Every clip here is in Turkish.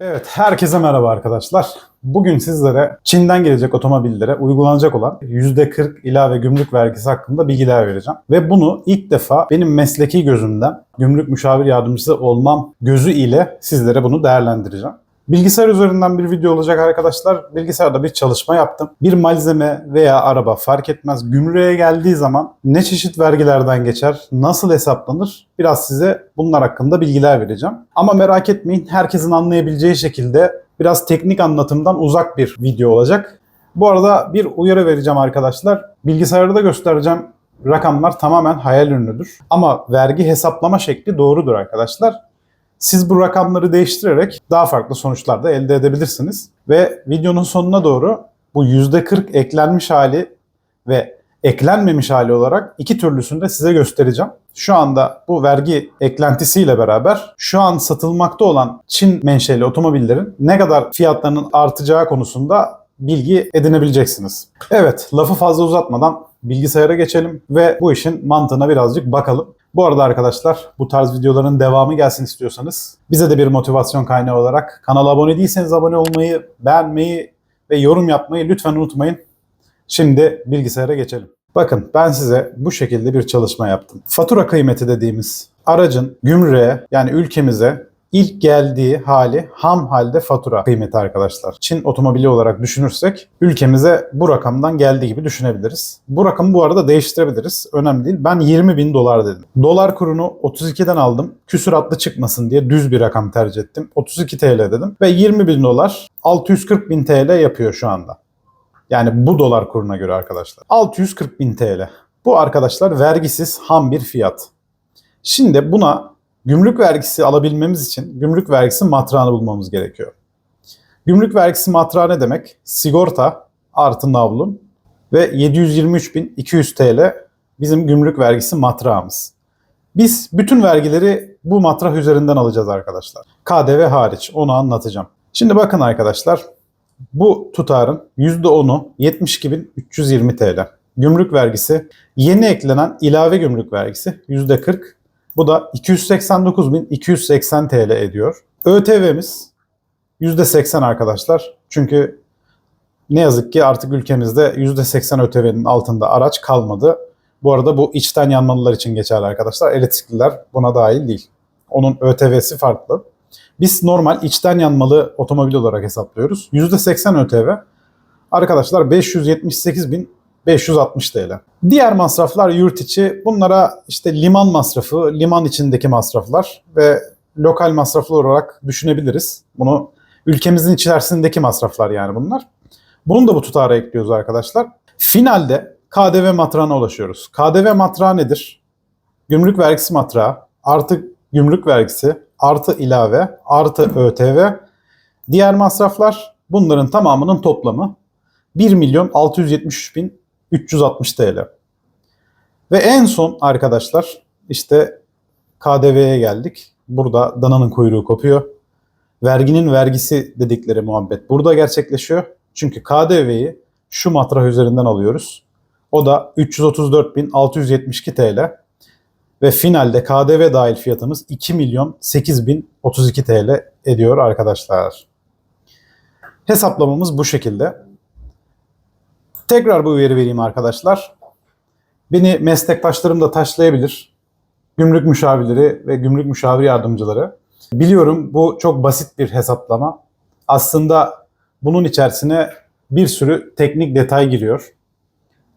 Evet, herkese merhaba arkadaşlar. Bugün sizlere Çin'den gelecek otomobillere uygulanacak olan %40 ilave gümrük vergisi hakkında bilgiler vereceğim. Ve bunu ilk defa benim mesleki gözümden, gümrük müşavir yardımcısı olmam gözü ile sizlere bunu değerlendireceğim. Bilgisayar üzerinden bir video olacak arkadaşlar. Bilgisayarda bir çalışma yaptım. Bir malzeme veya araba fark etmez gümrüğe geldiği zaman ne çeşit vergilerden geçer, nasıl hesaplanır biraz size bunlar hakkında bilgiler vereceğim. Ama merak etmeyin herkesin anlayabileceği şekilde biraz teknik anlatımdan uzak bir video olacak. Bu arada bir uyarı vereceğim arkadaşlar. Bilgisayarda göstereceğim rakamlar tamamen hayal ürünüdür. Ama vergi hesaplama şekli doğrudur arkadaşlar. Siz bu rakamları değiştirerek daha farklı sonuçlar da elde edebilirsiniz. Ve videonun sonuna doğru bu %40 eklenmiş hali ve eklenmemiş hali olarak iki türlüsünü de size göstereceğim. Şu anda bu vergi eklentisiyle beraber şu an satılmakta olan Çin menşeli otomobillerin ne kadar fiyatlarının artacağı konusunda bilgi edinebileceksiniz. Evet, lafı fazla uzatmadan bilgisayara geçelim ve bu işin mantığına birazcık bakalım. Bu arada arkadaşlar bu tarz videoların devamı gelsin istiyorsanız bize de bir motivasyon kaynağı olarak kanala abone değilseniz abone olmayı, beğenmeyi ve yorum yapmayı lütfen unutmayın. Şimdi bilgisayara geçelim. Bakın ben size bu şekilde bir çalışma yaptım. Fatura kıymeti dediğimiz aracın gümrüğe yani ülkemize ilk geldiği hali ham halde fatura kıymeti arkadaşlar. Çin otomobili olarak düşünürsek ülkemize bu rakamdan geldiği gibi düşünebiliriz. Bu rakamı bu arada değiştirebiliriz. Önemli değil. Ben 20 bin dolar dedim. Dolar kurunu 32'den aldım. Küsuratlı çıkmasın diye düz bir rakam tercih ettim. 32 TL dedim. Ve 20 bin dolar 640 bin TL yapıyor şu anda. Yani bu dolar kuruna göre arkadaşlar. 640 bin TL. Bu arkadaşlar vergisiz ham bir fiyat. Şimdi buna gümrük vergisi alabilmemiz için gümrük vergisi matrağını bulmamız gerekiyor. Gümrük vergisi matrağı ne demek? Sigorta artı navlun ve 723.200 TL bizim gümrük vergisi matrağımız. Biz bütün vergileri bu matrah üzerinden alacağız arkadaşlar. KDV hariç onu anlatacağım. Şimdi bakın arkadaşlar bu tutarın %10'u 72.320 TL. Gümrük vergisi yeni eklenen ilave gümrük vergisi %40 bu da 289.280 TL ediyor. ÖTV'miz %80 arkadaşlar. Çünkü ne yazık ki artık ülkemizde %80 ÖTV'nin altında araç kalmadı. Bu arada bu içten yanmalılar için geçerli arkadaşlar. Elektrikliler buna dahil değil. Onun ÖTV'si farklı. Biz normal içten yanmalı otomobil olarak hesaplıyoruz. %80 ÖTV arkadaşlar 578.000 560 TL. Diğer masraflar yurt içi. Bunlara işte liman masrafı, liman içindeki masraflar ve lokal masraflar olarak düşünebiliriz. Bunu ülkemizin içerisindeki masraflar yani bunlar. Bunu da bu tutara ekliyoruz arkadaşlar. Finalde KDV matrağına ulaşıyoruz. KDV matrağı nedir? Gümrük vergisi matrağı artı gümrük vergisi artı ilave artı ÖTV diğer masraflar bunların tamamının toplamı 1 milyon 673 bin 360 TL. Ve en son arkadaşlar işte KDV'ye geldik. Burada dananın kuyruğu kopuyor. Verginin vergisi dedikleri muhabbet burada gerçekleşiyor. Çünkü KDV'yi şu matrah üzerinden alıyoruz. O da 334.672 TL. Ve finalde KDV dahil fiyatımız 2 milyon 8032 TL ediyor arkadaşlar. Hesaplamamız bu şekilde. Tekrar bu uyarı vereyim arkadaşlar. Beni meslektaşlarım da taşlayabilir. Gümrük müşavirleri ve gümrük müşavir yardımcıları. Biliyorum bu çok basit bir hesaplama. Aslında bunun içerisine bir sürü teknik detay giriyor.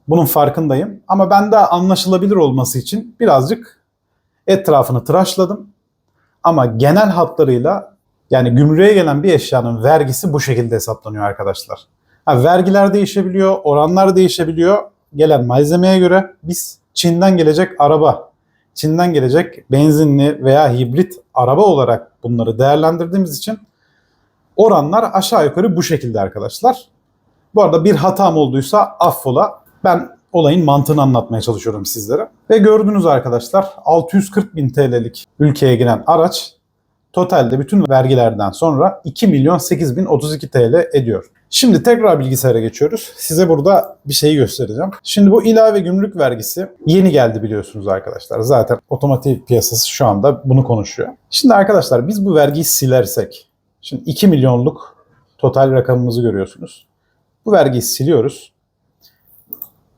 Bunun farkındayım. Ama ben de anlaşılabilir olması için birazcık etrafını tıraşladım. Ama genel hatlarıyla yani gümrüğe gelen bir eşyanın vergisi bu şekilde hesaplanıyor arkadaşlar. Ha, vergiler değişebiliyor, oranlar değişebiliyor. Gelen malzemeye göre biz Çin'den gelecek araba, Çin'den gelecek benzinli veya hibrit araba olarak bunları değerlendirdiğimiz için oranlar aşağı yukarı bu şekilde arkadaşlar. Bu arada bir hatam olduysa affola. Ben olayın mantığını anlatmaya çalışıyorum sizlere. Ve gördünüz arkadaşlar 640 bin TL'lik ülkeye giren araç totalde bütün vergilerden sonra 2 milyon 8 bin 32 TL ediyor. Şimdi tekrar bilgisayara geçiyoruz. Size burada bir şeyi göstereceğim. Şimdi bu ilave gümrük vergisi yeni geldi biliyorsunuz arkadaşlar. Zaten otomotiv piyasası şu anda bunu konuşuyor. Şimdi arkadaşlar biz bu vergiyi silersek Şimdi 2 milyonluk total rakamımızı görüyorsunuz. Bu vergiyi siliyoruz.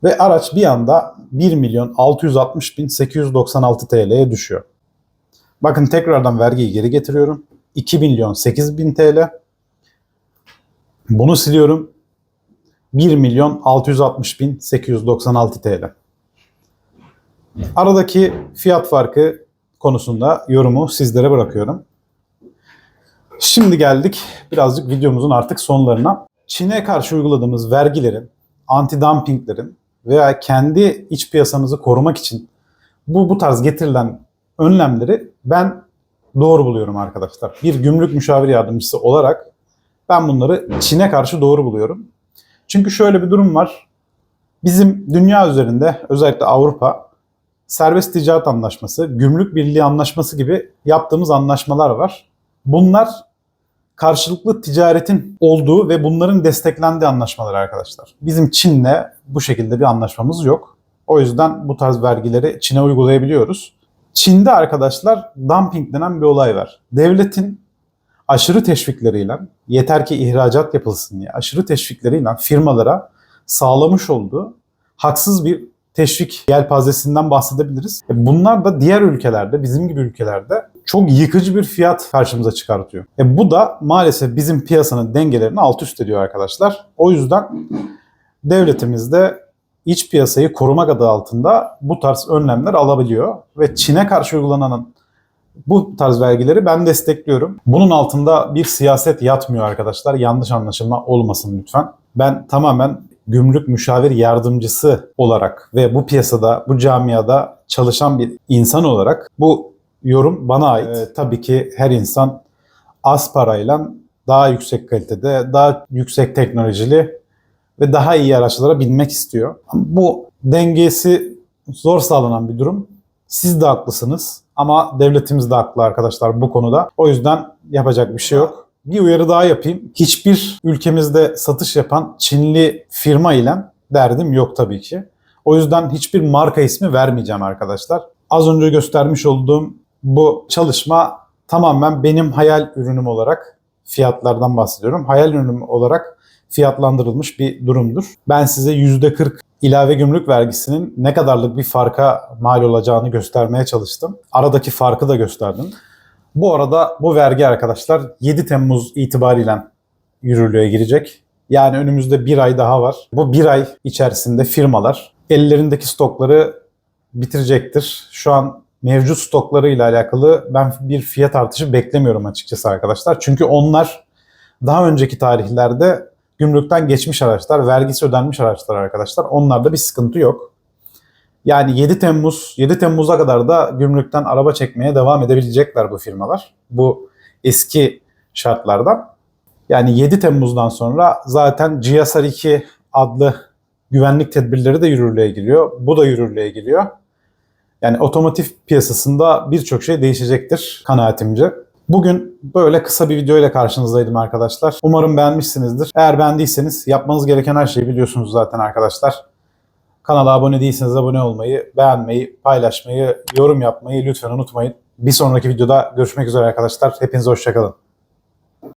Ve araç bir anda 1 milyon 660 bin 896 TL'ye düşüyor. Bakın tekrardan vergiyi geri getiriyorum. 2 milyon 8 bin TL. Bunu siliyorum. 1 milyon 660 bin 896 TL. Aradaki fiyat farkı konusunda yorumu sizlere bırakıyorum. Şimdi geldik birazcık videomuzun artık sonlarına. Çin'e karşı uyguladığımız vergilerin, anti-dumpinglerin veya kendi iç piyasamızı korumak için bu bu tarz getirilen önlemleri ben doğru buluyorum arkadaşlar. Bir gümrük müşavir yardımcısı olarak ben bunları Çin'e karşı doğru buluyorum. Çünkü şöyle bir durum var. Bizim dünya üzerinde özellikle Avrupa serbest ticaret anlaşması, gümrük birliği anlaşması gibi yaptığımız anlaşmalar var. Bunlar karşılıklı ticaretin olduğu ve bunların desteklendiği anlaşmalar arkadaşlar. Bizim Çin'le bu şekilde bir anlaşmamız yok. O yüzden bu tarz vergileri Çin'e uygulayabiliyoruz. Çin'de arkadaşlar dumping denen bir olay var. Devletin aşırı teşvikleriyle yeter ki ihracat yapılsın diye aşırı teşvikleriyle firmalara sağlamış olduğu haksız bir teşvik yelpazesinden bahsedebiliriz. E Bunlar da diğer ülkelerde, bizim gibi ülkelerde çok yıkıcı bir fiyat karşımıza çıkartıyor. E bu da maalesef bizim piyasanın dengelerini alt üst ediyor arkadaşlar. O yüzden devletimiz de iç piyasayı korumak adı altında bu tarz önlemler alabiliyor ve Çin'e karşı uygulanan bu tarz vergileri ben destekliyorum. Bunun altında bir siyaset yatmıyor arkadaşlar. Yanlış anlaşılma olmasın lütfen. Ben tamamen gümrük müşavir yardımcısı olarak ve bu piyasada, bu camiada çalışan bir insan olarak bu yorum bana ait. Ee, tabii ki her insan az parayla daha yüksek kalitede, daha yüksek teknolojili ve daha iyi araçlara binmek istiyor. Bu dengesi zor sağlanan bir durum. Siz de haklısınız ama devletimiz de haklı arkadaşlar bu konuda. O yüzden yapacak bir şey yok. Bir uyarı daha yapayım. Hiçbir ülkemizde satış yapan Çinli firma ile derdim yok tabii ki. O yüzden hiçbir marka ismi vermeyeceğim arkadaşlar. Az önce göstermiş olduğum bu çalışma tamamen benim hayal ürünüm olarak fiyatlardan bahsediyorum. Hayal ürünüm olarak fiyatlandırılmış bir durumdur. Ben size %40 ilave gümrük vergisinin ne kadarlık bir farka mal olacağını göstermeye çalıştım. Aradaki farkı da gösterdim. Bu arada bu vergi arkadaşlar 7 Temmuz itibariyle yürürlüğe girecek. Yani önümüzde bir ay daha var. Bu bir ay içerisinde firmalar ellerindeki stokları bitirecektir. Şu an mevcut stoklarıyla alakalı ben bir fiyat artışı beklemiyorum açıkçası arkadaşlar. Çünkü onlar daha önceki tarihlerde gümrükten geçmiş araçlar, vergisi ödenmiş araçlar arkadaşlar. Onlarda bir sıkıntı yok. Yani 7 Temmuz, 7 Temmuz'a kadar da gümrükten araba çekmeye devam edebilecekler bu firmalar. Bu eski şartlardan. Yani 7 Temmuz'dan sonra zaten GSR 2 adlı güvenlik tedbirleri de yürürlüğe giriyor. Bu da yürürlüğe giriyor. Yani otomotiv piyasasında birçok şey değişecektir kanaatimce. Bugün böyle kısa bir video ile karşınızdaydım arkadaşlar. Umarım beğenmişsinizdir. Eğer beğendiyseniz yapmanız gereken her şeyi biliyorsunuz zaten arkadaşlar. Kanala abone değilseniz abone olmayı, beğenmeyi, paylaşmayı, yorum yapmayı lütfen unutmayın. Bir sonraki videoda görüşmek üzere arkadaşlar. Hepinize hoşçakalın.